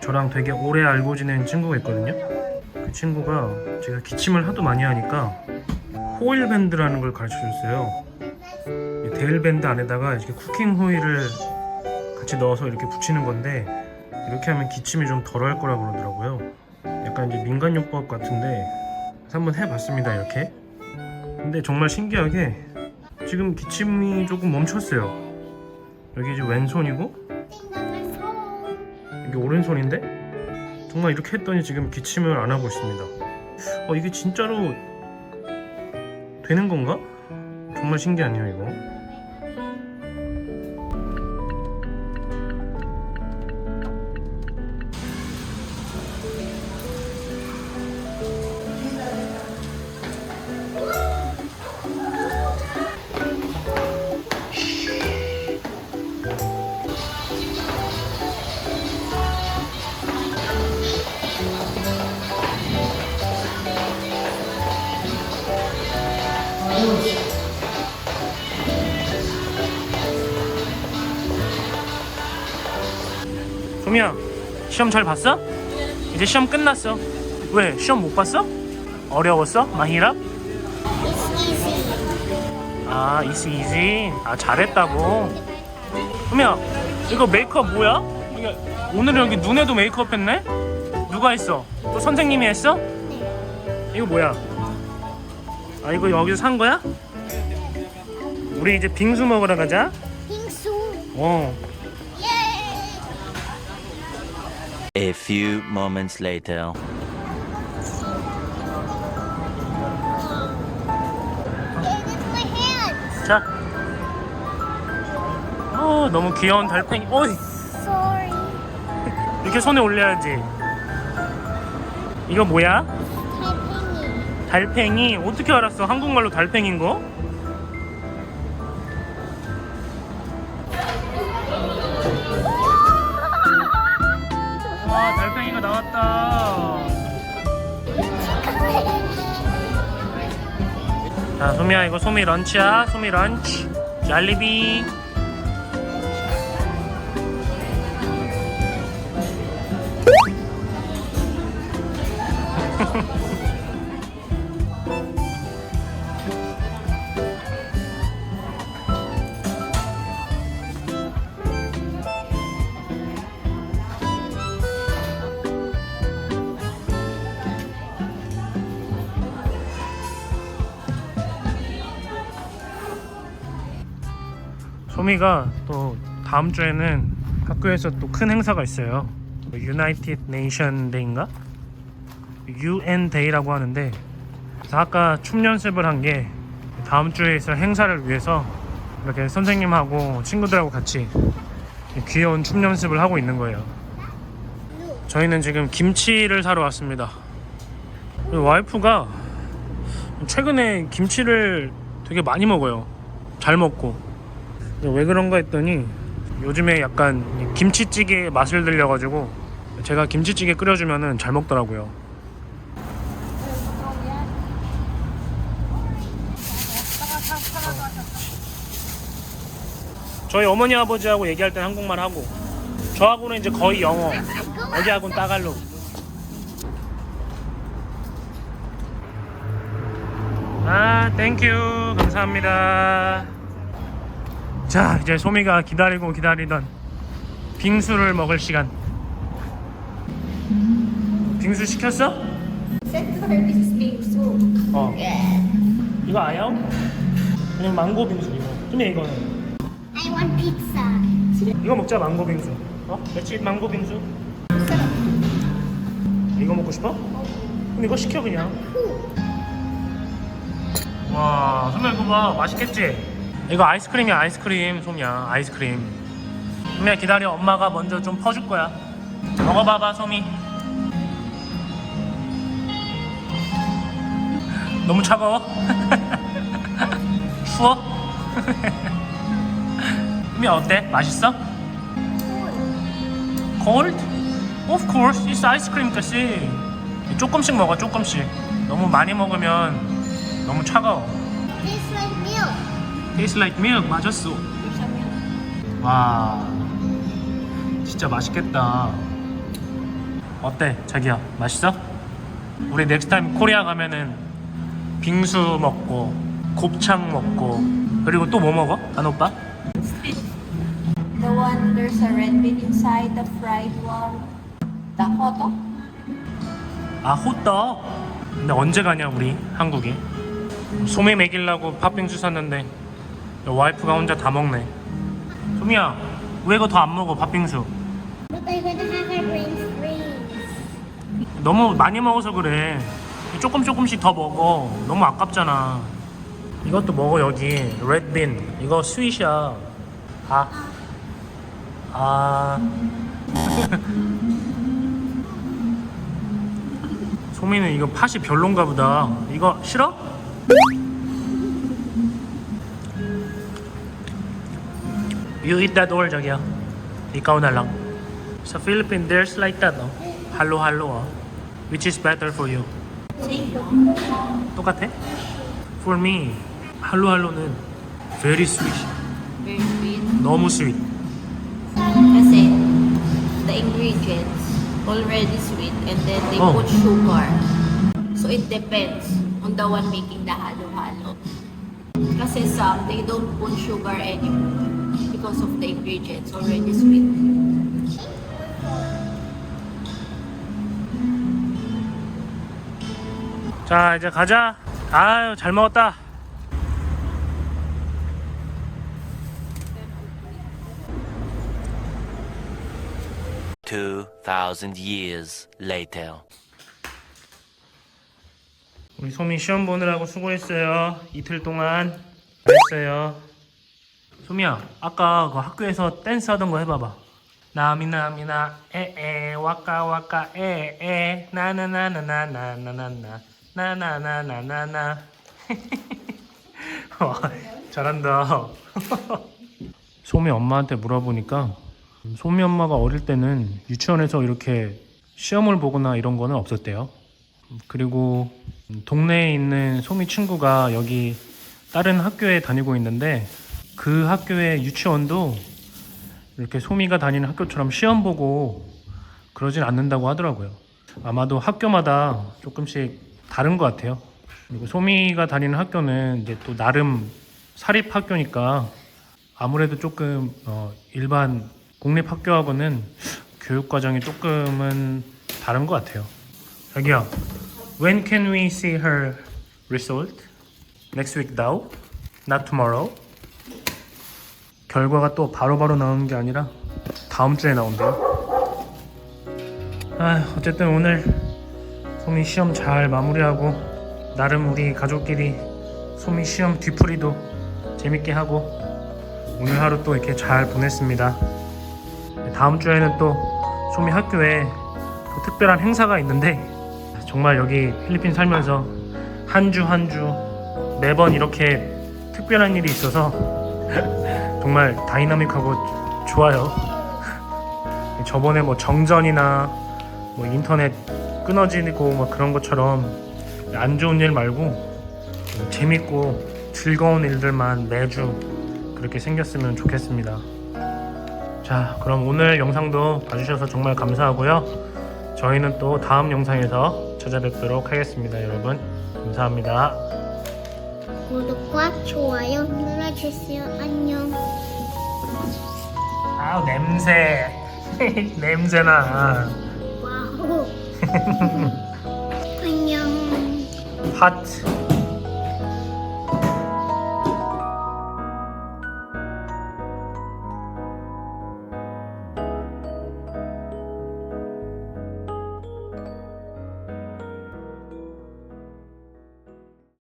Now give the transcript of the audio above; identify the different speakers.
Speaker 1: 저랑 되게 오래 알고 지낸 친구가 있거든요. 그 친구가 제가 기침을 하도 많이 하니까 호일 밴드라는 걸 가르쳐 줬어요. 이 데일 밴드 안에다가 이렇게 쿠킹 호일을 같이 넣어서 이렇게 붙이는 건데 이렇게 하면 기침이 좀 덜할 거라고 그러더라고요. 약간 이제 민간요법 같은데 한번 해봤습니다 이렇게. 근데 정말 신기하게 지금 기침이 조금 멈췄어요. 여기 이제 왼손이고 이게 오른손인데 정말 이렇게 했더니 지금 기침을 안 하고 있습니다. 어 이게 진짜로 되는 건가? 정말 신기하네요 이거. 소미야 시험 잘 봤어? 이제 시험 끝났어. 왜 시험 못 봤어? 어려웠어? 마히라?
Speaker 2: It's easy.
Speaker 1: 아 이스 이지. 아 잘했다고. 소미야 이거 메이크업 뭐야? 오늘 여기 눈에도 메이크업 했네? 누가 했어? 또 선생님이 했어? 이거 뭐야? 아 이거 여기서 산 거야? 우리 이제 빙수 먹으러 가자.
Speaker 2: 빙수.
Speaker 1: 어.
Speaker 3: A few moments later.
Speaker 1: 자. 어 너무 귀여운 달팽이. 어이
Speaker 2: Sorry.
Speaker 1: 이렇게 손에 올려야지. 이거 뭐야?
Speaker 2: 달팽이.
Speaker 1: 달팽이. 어떻게 알았어? 한국말로 달팽인 거? 자 소미야 이거 소미 런치야. 소미 런치. 잘리비. 소미가 또 다음 주에는 학교에서 또 큰 행사가 있어요. 유나이티드 네이션 데이인가? UN 데이라고 하는데 아까 춤 연습을 한 게 다음 주에 있을 행사를 위해서 이렇게 선생님하고 친구들하고 같이 귀여운 춤 연습을 하고 있는 거예요. 저희는 지금 김치를 사러 왔습니다. 와이프가 최근에 김치를 되게 많이 먹어요. 잘 먹고. 왜 그런가 했더니 요즘에 약간 이 김치찌개 맛을 들려가지고 제가 김치찌개 끓여주면은 잘 먹더라고요. 저희 어머니 아버지하고 얘기할 땐 한국말 하고 저하고는 이제 거의 영어 여기하고는 따갈로. 아 땡큐 감사합니다 자 이제 소미가 기다리고 기다리던 빙수를 먹을 시간 빙수 시켰어?
Speaker 2: Service 빙수.
Speaker 1: 어. 이거 아야? 그냥 망고 빙수 이거 소미 이거는
Speaker 2: I want pizza.
Speaker 1: 이거 먹자 망고 빙수 어? 며칠 망고 빙수 이거 먹고 싶어? 그럼 이거 시켜 그냥 와 소미야 이거 봐 맛있겠지? 이거 아이스크림이야 아이스크림 소미야 아이스크림 소미야 기다려 엄마가 먼저 좀 퍼줄 거야 먹어봐봐 소미 너무 차가워? 추워? 소미야 어때? 맛있어? cold? Of course, it's ice cream 같이 조금씩 먹어 조금씩 너무 많이 먹으면 너무 차가워
Speaker 2: Tastes like milk.
Speaker 1: Tastes like milk 맞았어 와 진짜 맛있겠다 어때 자기야 맛있어? 우리 넥스트 타임 코리아 가면은 빙수 먹고 곱창 먹고 그리고 또 뭐 먹어? 안 오빠?
Speaker 4: The one there's a red bean inside the fried one. The hoto.
Speaker 1: 아 호떡 근데 언제 가냐 우리 한국에 소미 먹이려고 팥빙수 샀는데 와이프가 혼자 다 먹네. 소미야 왜 이거 더 안 먹어
Speaker 2: But gonna have freeze.
Speaker 1: 너무 많이 먹어서 그래. 조금 조금씩 더 먹어. 너무 아깝잖아. 이것도 먹어 여기. 레드빈 이거 스윗이야. 아. 아. 소미는 이거 팥이 별론가 보다. 이거 싫어? You eat that all 자기야 ikaw na lang sa Philippines there's like that no? 할로 할로 어. Which is better for you?
Speaker 4: Same.
Speaker 1: 똑같아? For me 할로 할로는 very sweet
Speaker 4: Very sweet.
Speaker 1: 너무 sweet
Speaker 4: Kasi the ingredients already sweet and then they
Speaker 1: Oh.
Speaker 4: put sugar. So it depends on the one making the halo-halo. Kasi some, they don't put sugar anymore Because of the ingredients already sweet.
Speaker 1: 자 이제 가자 아유 잘 먹었다
Speaker 3: Two thousand years later.
Speaker 1: 우리 소미 시험 보느라고 수고했어요 이틀 동안 했어요 소미야 아까 그 학교에서 댄스 하던 거 해봐봐 나미나미나 에에 와까 와까 에에 나나나나나나나나나 나나나나나나 와, 잘한다 소미 엄마한테 물어보니까 소미 엄마가 어릴 때는 유치원에서 이렇게 시험을 보거나 이런 거는 없었대요 그리고 동네에 있는 소미 친구가 여기 다른 학교에 다니고 있는데 그 학교의 유치원도 이렇게 소미가 다니는 학교처럼 시험 보고 그러진 않는다고 하더라고요. 아마도 학교마다 조금씩 다른 것 같아요. 그리고 소미가 다니는 학교는 이제 또 나름 사립 학교니까 아무래도 조금 어, 일반 공립 학교하고는 교육 과정이 조금은 다른 것 같아요. 자기야, when can we see her result? Next week now? Not tomorrow? 결과가 또 바로바로 나오는 게 아니라 다음 주에 나온대요. 아, 어쨌든 오늘 소미 시험 잘 마무리하고 나름 우리 가족끼리 소미 시험 뒤풀이도 재밌게 하고 오늘 하루 또 이렇게 잘 보냈습니다. 다음 주에는 또 소미 학교에 또 특별한 행사가 있는데 정말 여기 필리핀 살면서 한 주 한 주 매번 이렇게 특별한 일이 있어서 정말 다이나믹하고 좋아요. 저번에 뭐 정전이나 뭐 인터넷 끊어지고 뭐 그런 것처럼 안 좋은 일 말고 재밌고 즐거운 일들만 매주 그렇게 생겼으면 좋겠습니다. 자, 그럼 오늘 영상도 봐주셔서 정말 감사하고요. 저희는 또 다음 영상에서 찾아뵙도록 하겠습니다, 여러분. 감사합니다.
Speaker 2: 구독과 좋아요 눌러주세요. 안녕.
Speaker 1: 아우 냄새 냄새나
Speaker 2: 와우. 안녕.
Speaker 1: 핫